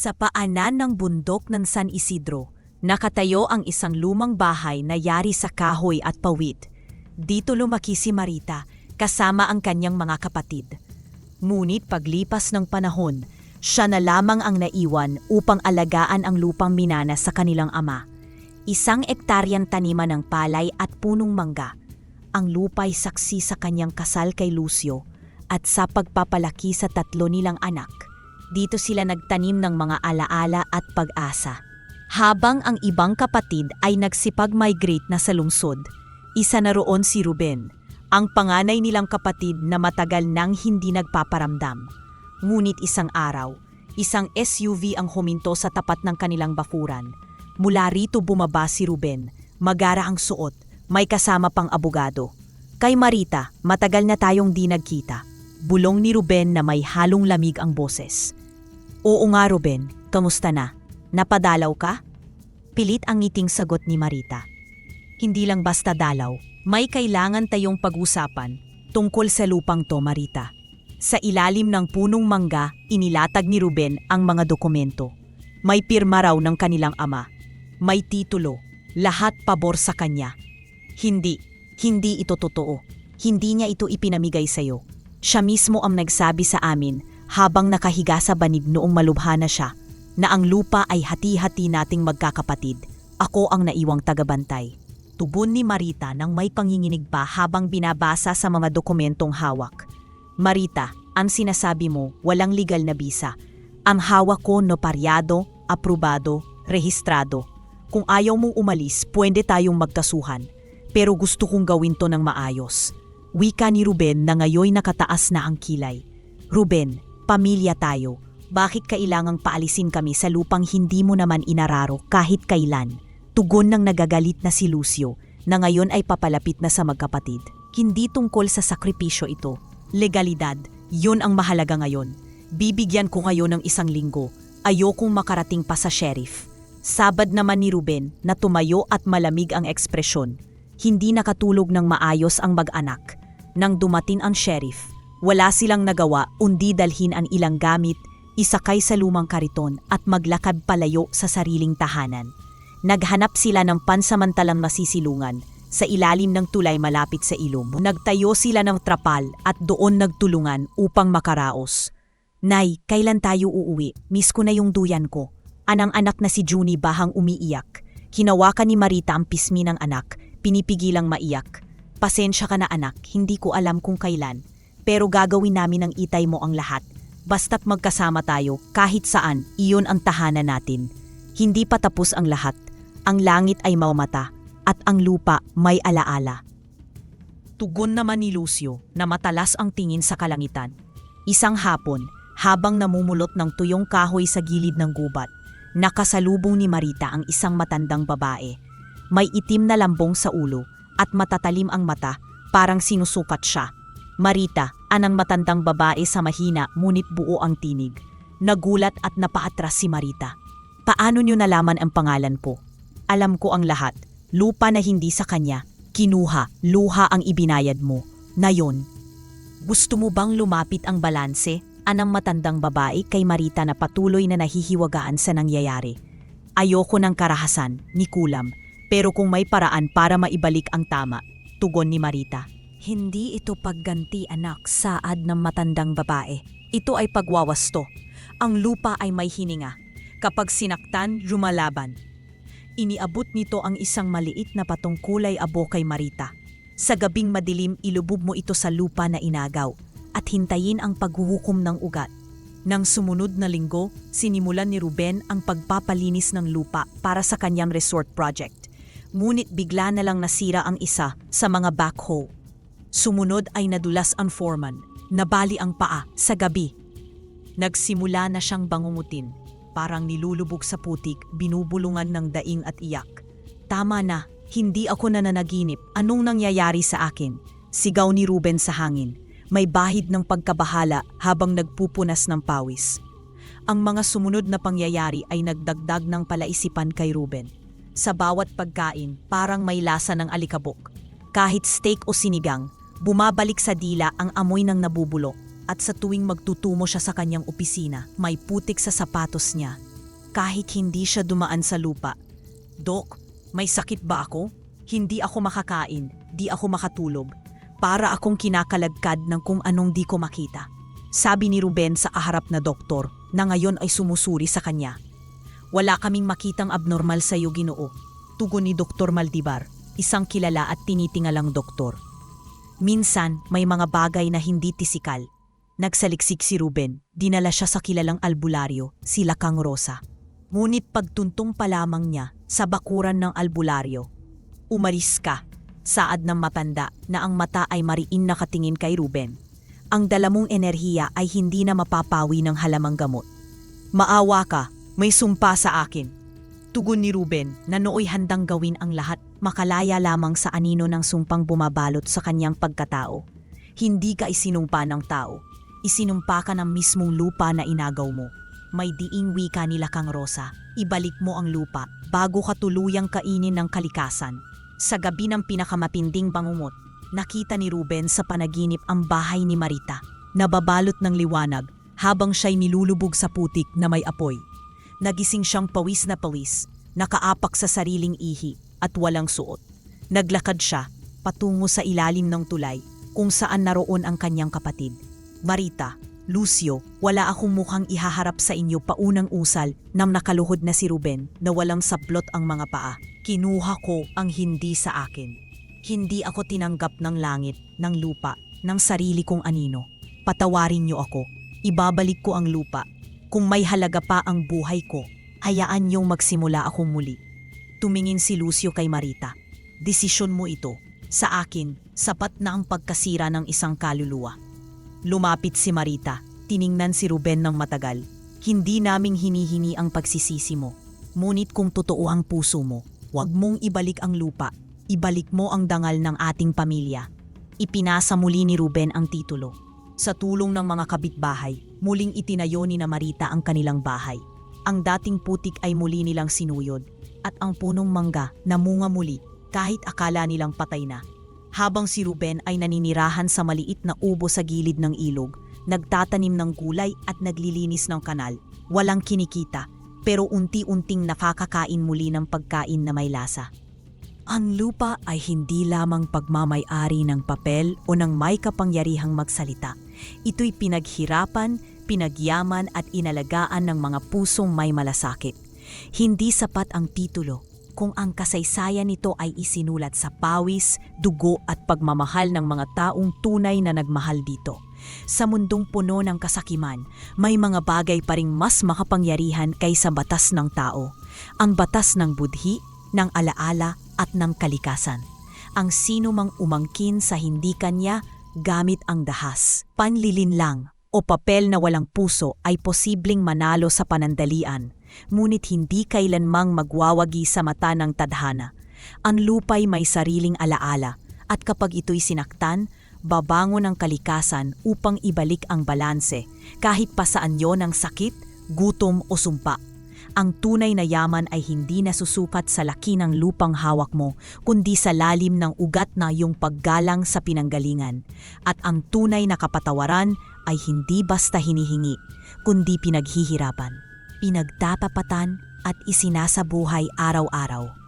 Sa paanan ng bundok ng San Isidro, nakatayo ang isang lumang bahay na yari sa kahoy at pawid. Dito lumaki si Marita kasama ang kanyang mga kapatid. Ngunit paglipas ng panahon, siya na lamang ang naiwan upang alagaan ang lupang minana sa kanilang ama. Isang ektaryang taniman ng palay at punong mangga. Ang lupa'y saksi sa kanyang kasal kay Lucio at sa pagpapalaki sa tatlo nilang anak. Dito sila nagtanim ng mga alaala at pag-asa. Habang ang ibang kapatid ay nagsipag-migrate na sa lungsod, isa na roon si Ruben, ang panganay nilang kapatid na matagal nang hindi nagpaparamdam. Ngunit isang araw, isang SUV ang huminto sa tapat ng kanilang bakuran. Mula rito bumaba si Ruben, magara ang suot, may kasama pang abogado. Kay Marita, matagal na tayong di nagkita. Bulong ni Ruben na may halong lamig ang boses. Oo nga Ruben, kamusta na? Napadalaw ka? Pilit ang ngiting sagot ni Marita. Hindi lang basta dalaw, may kailangan tayong pag-usapan tungkol sa lupang to Marita. Sa ilalim ng punong mangga, inilatag ni Ruben ang mga dokumento. May pirma raw ng kanilang ama. May titulo, lahat pabor sa kanya. Hindi, hindi ito totoo. Hindi niya ito ipinamigay sa'yo. Siya mismo ang nagsabi sa amin habang nakahiga sa banig noong malubha na siya na ang lupa ay hati-hati nating magkakapatid. Ako ang naiwang tagabantay. Tubon ni Marita nang may panginginig pa habang binabasa sa mga dokumentong hawak. Marita, ang sinasabi mo, walang legal na bisa. Ang hawak ko notaryado, aprobado, rehistrado. Kung ayaw mong umalis, pwede tayong magkasuhan. Pero gusto kong gawin to ng maayos. Wika ni Ruben na ngayoy nakataas na ang kilay. Ruben, pamilya tayo. Bakit kailangang paalisin kami sa lupang hindi mo naman inararo kahit kailan? Tugon ng nagagalit na si Lucio na ngayon ay papalapit na sa magkapatid. Hindi tungkol sa sakripisyo ito. Legalidad, yun ang mahalaga ngayon. Bibigyan ko kayo ng isang linggo. Ayokong makarating pa sa sheriff. Sabad naman ni Ruben na tumayo at malamig ang ekspresyon. Hindi nakatulog ng maayos ang mag-anak. Nang dumating ang sheriff, wala silang nagawa undi dalhin ang ilang gamit, isakay sa lumang kariton at maglakad palayo sa sariling tahanan. Naghanap sila ng pansamantalang masisilungan sa ilalim ng tulay malapit sa ilog. Nagtayo sila ng trapal at doon nagtulungan upang makaraos. Nay, kailan tayo uuwi? Miss ko na yung duyan ko. Anang anak na si Junie bahang umiiyak. Hinawakan ni Marita ang pismi ng anak, pinipigilang maiyak. Pasensya ka na anak, hindi ko alam kung kailan. Pero gagawin namin ang itay mo ang lahat. Basta't magkasama tayo, kahit saan, iyon ang tahanan natin. Hindi pa tapos ang lahat. Ang langit ay maumata, at ang lupa may alaala. Tugon naman ni Lucio na matalas ang tingin sa kalangitan. Isang hapon, habang namumulot ng tuyong kahoy sa gilid ng gubat, nakasalubong ni Marita ang isang matandang babae. May itim na lambong sa ulo at matatalim ang mata, parang sinusukat siya. Marita, anang matandang babae sa mahina ngunit buo ang tinig. Nagulat at napaatras si Marita. Paano niyo nalaman ang pangalan po? Alam ko ang lahat. Lupa na hindi sa kanya. Kinuha, luha ang ibinayad mo. Na yon. Gusto mo bang lumapit ang balanse? Anang matandang babae kay Marita na patuloy na nahihiwagaan sa nangyayari. Ayoko ng karahasan, ni Kulam. Pero kung may paraan para maibalik ang tama, tugon ni Marita. Hindi ito pagganti anak saad ng matandang babae. Ito ay pagwawasto. Ang lupa ay may hininga. Kapag sinaktan, lumalaban. Iniabot nito ang isang maliit na patungkulay abo kay Marita. Sa gabing madilim, ilubog mo ito sa lupa na inagaw at hintayin ang paghuhukom ng ugat. Nang sumunod na linggo, sinimulan ni Ruben ang pagpapalinis ng lupa para sa kanyang resort project. Ngunit bigla na lang nasira ang isa sa mga backhoe. Sumunod ay nadulas ang foreman, nabali ang paa sa gabi. Nagsimula na siyang bangungutin, parang nilulubog sa putik, binubulungan ng daing at iyak. Tama na, hindi ako nananaginip. Anong nangyayari sa akin? Sigaw ni Ruben sa hangin. May bahid ng pagkabahala habang nagpupunas ng pawis. Ang mga sumunod na pangyayari ay nagdagdag ng palaisipan kay Ruben. Sa bawat pagkain, parang may lasa ng alikabok. Kahit steak o sinigang, bumabalik sa dila ang amoy ng nabubulok at sa tuwing magtutumo siya sa kanyang opisina, may putik sa sapatos niya kahit hindi siya dumaan sa lupa. Dok, may sakit ba ako? Hindi ako makakain, di ako makatulog. Para akong kinakalagkad ng kung anong di ko makita. Sabi ni Ruben sa aharap na doktor na ngayon ay sumusuri sa kanya. Wala kaming makitang abnormal sa iyo ginoo. Tugon ni Dr. Maldibar, isang kilala at tinitingalang doktor. Minsan, may mga bagay na hindi tisikal. Nagsaliksik si Ruben, dinala siya sa kilalang albularyo, si Lakang Rosa. Ngunit pagtuntong pa lamang niya sa bakuran ng albularyo, umalis ka, saad ng matanda na ang mata ay mariin nakatingin kay Ruben. Ang dala mong enerhiya ay hindi na mapapawi ng halamang gamot. Maawa ka, may sumpa sa akin. Tugon ni Ruben na nooy handang gawin ang lahat makalaya lamang sa anino ng sumpang bumabalot sa kanyang pagkatao. Hindi ka isinumpa ng tao. Isinumpa ka ng mismong lupa na inagaw mo. May diing wika nila kang Rosa. Ibalik mo ang lupa bago ka tuluyang kainin ng kalikasan. Sa gabi ng pinakamapinding bangungot, nakita ni Ruben sa panaginip ang bahay ni Marita. Nababalot ng liwanag habang siya'y nilulubog sa putik na may apoy. Nagising siyang pawis na pawis, nakaapak sa sariling ihi at walang suot. Naglakad siya patungo sa ilalim ng tulay kung saan naroon ang kanyang kapatid. Marita, Lucio, wala akong mukhang ihaharap sa inyo paunang usal nang nakaluhod na si Ruben na walang sablot ang mga paa. Kinuha ko ang hindi sa akin. Hindi ako tinanggap ng langit, ng lupa, ng sarili kong anino. Patawarin niyo ako. Ibabalik ko ang lupa. Kung may halaga pa ang buhay ko, hayaan niyong magsimula ako muli. Tumingin si Lucio kay Marita. Desisyon mo ito. Sa akin, sapat na ang pagkasira ng isang kaluluwa. Lumapit si Marita. Tiningnan si Ruben ng matagal. Hindi naming hinihini ang pagsisisi mo. Ngunit kung totoo ang puso mo, huwag mong ibalik ang lupa. Ibalik mo ang dangal ng ating pamilya. Ipinasa muli ni Ruben ang titulo. Sa tulong ng mga kabitbahay, muling itinayo ni na Marita ang kanilang bahay. Ang dating putik ay muli nilang sinuyod at ang punong mangga namunga muli kahit akala nilang patay na. Habang si Ruben ay naninirahan sa maliit na ubo sa gilid ng ilog, nagtatanim ng gulay at naglilinis ng kanal. Walang kinikita, pero unti-unting nakakakain muli ng pagkain na may lasa. Ang lupa ay hindi lamang pagmamayari ng papel o ng may kapangyarihang magsalita. Ito'y pinaghirapan, pinagyaman at inalagaan ng mga pusong may malasakit. Hindi sapat ang titulo kung ang kasaysayan nito ay isinulat sa pawis, dugo at pagmamahal ng mga taong tunay na nagmahal dito. Sa mundong puno ng kasakiman, may mga bagay pa ring mas makapangyarihan kaysa batas ng tao. Ang batas ng budhi, ng alaala at ng kalikasan. Ang sino mang umangkin sa hindi kanya gamit ang dahas, panlilinlang o papel na walang puso ay posibleng manalo sa panandalian, ngunit hindi kailanmang magwawagi sa mata ng tadhana. Ang lupay may sariling alaala at kapag ito'y sinaktan, babangon ang kalikasan upang ibalik ang balanse kahit pa saan yon ng sakit, gutom o sumpa. Ang tunay na yaman ay hindi nasusukat sa laki ng lupang hawak mo, kundi sa lalim ng ugat na iyong paggalang sa pinanggalingan. At ang tunay na kapatawaran ay hindi basta hinihingi, kundi pinaghihirapan, pinagtatapatan at isinasabuhay araw-araw.